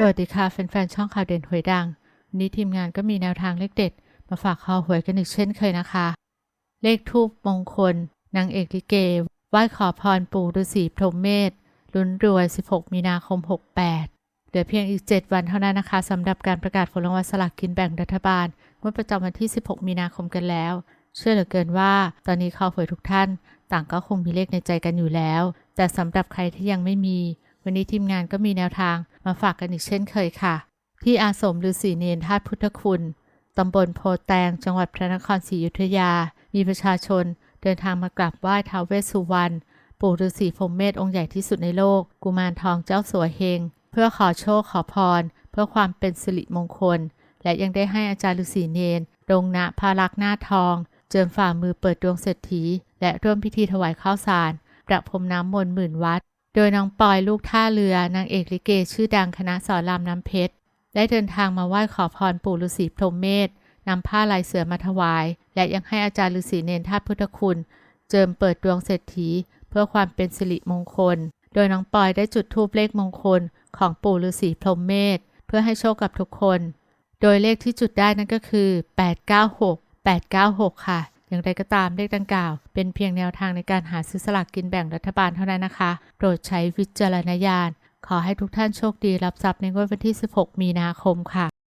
สวัสดีค่ะแฟนๆช่องข่าวเด่นหวยดังวันนี้ทีมงานก็มีแนวทางเลขเด็ด มาฝากคอหวยกันอีกเช่นเคยนะคะ เลขทูปมงคลนางเอกลิเกไหว้ขอพรปู่ฤาษีพรหมเมธลุ้นรวย 16 มีนาคม 68 เหลือเพียงอีก 7 วันเท่านั้นนะคะสำหรับการประกาศผลรางวัลสลากกินแบ่งรัฐบาลงวดประจำวันที่ 16 มีนาคมกันแล้ว เชื่อเหลือเกินว่า ตอนนี้คอหวยทุกท่าน ต่างก็คงมีเลขในใจกันอยู่แล้ว แต่สำหรับใครที่ยังไม่มี วันนี้ทีมงานก็มีแนวทางมาฝากกันอีกเช่นเคยค่ะ ที่อาสมฤาษีเนรธาตุพุทธคุณตำบลโพแตง จังหวัดพระนครศรีอยุธยา มีประชาชน เดินทางมากราบไหว้ท้าวเวสสุวรรณปู่ฤาษีพรมเมธองค์ใหญ่ที่สุดในโลก กุมารทองเจ้าสัวเฮง เพื่อขอโชคขอพร เพื่อความเป็นสิริมงคล และยังได้ให้อาจารย์ฤาษีเนรลงณพารักษ์หน้าทอง เจิมฝ่ามือเปิดดวงเศรษฐี และร่วมพิธีถวายข้าวสารประพรมน้ำมนต์หมื่นวัด โดยน้องปอยลูกท่าเรือนางเอกลิเกชื่อดังคณะสอนรามน้ำเพชร ได้เดินทางมาไหว้ขอพรปู่ฤาษีพรหมเมธนำผ้าลายเสือมาถวาย และยังให้อาจารย์ฤาษีเนรธาตุพุทธคุณ เจิมเปิดดวงเศรษฐี เพื่อความเป็นสิริมงคล โดยน้องปอยได้จุดธูปเลขมงคลของปู่ฤาษีพรหมเมธเพื่อให้โชคกับทุกคน โดยเลขที่จุดได้นั่นก็คือ 896 896 ค่ะ อย่างไรก็ตามเลขดังกล่าว เป็นเพียงแนวทางในการหาซื้อสลากกินแบ่งรัฐบาลเท่านั้นนะคะ โปรดใช้วิจารณญาณ ขอให้ทุกท่านโชคดีรับทรัพย์ในงวดวันที่ 16 มีนาคมค่ะ